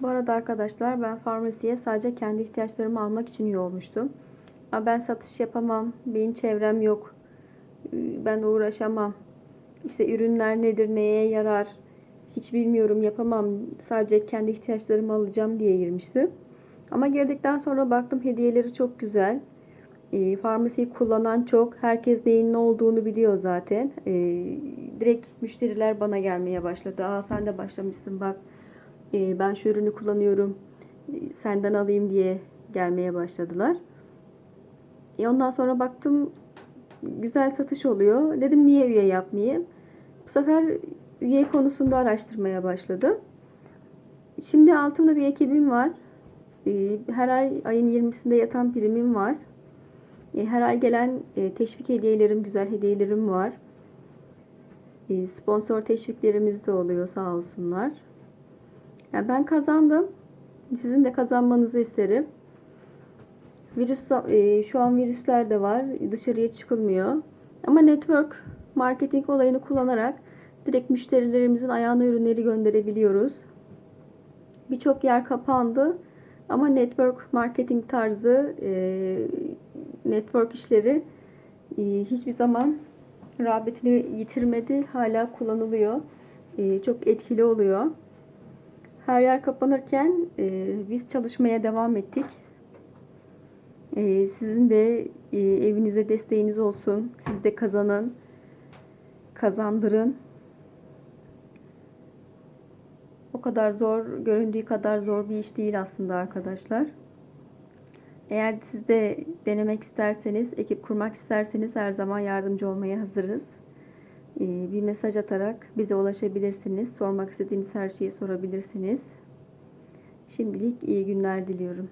Bu arada arkadaşlar ben farmasiye sadece kendi ihtiyaçlarımı almak için üye olmuştum. Ama ben satış yapamam, benim çevrem yok, ben uğraşamam. İşte ürünler nedir, neye yarar hiç bilmiyorum, yapamam. Sadece kendi ihtiyaçlarımı alacağım diye girmiştim. Ama girdikten sonra baktım hediyeleri çok güzel. E, farmasiyi kullanan çok. Herkes neyin ne olduğunu biliyor zaten. E, direkt müşteriler bana gelmeye başladı. Aa sen de başlamışsın bak. E, ben şu ürünü kullanıyorum. E, senden alayım diye gelmeye başladılar. E, ondan sonra baktım güzel satış oluyor. Dedim niye üye yapmayayım? Bu sefer üye konusunda araştırmaya başladım. Şimdi altımda bir ekibim var. E, Her ay ayın 20'sinde yatan primim var. E, Her ay gelen teşvik hediyelerim, güzel hediyelerim var. Sponsor teşviklerimiz de oluyor sağ olsunlar. Yani ben kazandım. Sizin de kazanmanızı isterim. Virüs e, şu an virüsler de var. Dışarıya çıkılmıyor. Ama network marketing olayını kullanarak direkt müşterilerimizin ayağına ürünleri gönderebiliyoruz. Birçok yer kapandı. Ama network marketing tarzı e, network işleri e, hiçbir zaman rağbetini yitirmedi. Hala kullanılıyor. Çok etkili oluyor. Her yer kapanırken e, biz çalışmaya devam ettik. E, sizin de e, evinize desteğiniz olsun. Siz de kazanın. Kazandırın. O kadar zor, göründüğü kadar zor bir iş değil aslında arkadaşlar. Eğer siz de denemek isterseniz, ekip kurmak isterseniz her zaman yardımcı olmaya hazırız. Ee, Bir mesaj atarak bize ulaşabilirsiniz. Sormak istediğiniz her şeyi sorabilirsiniz. Şimdilik iyi günler diliyorum.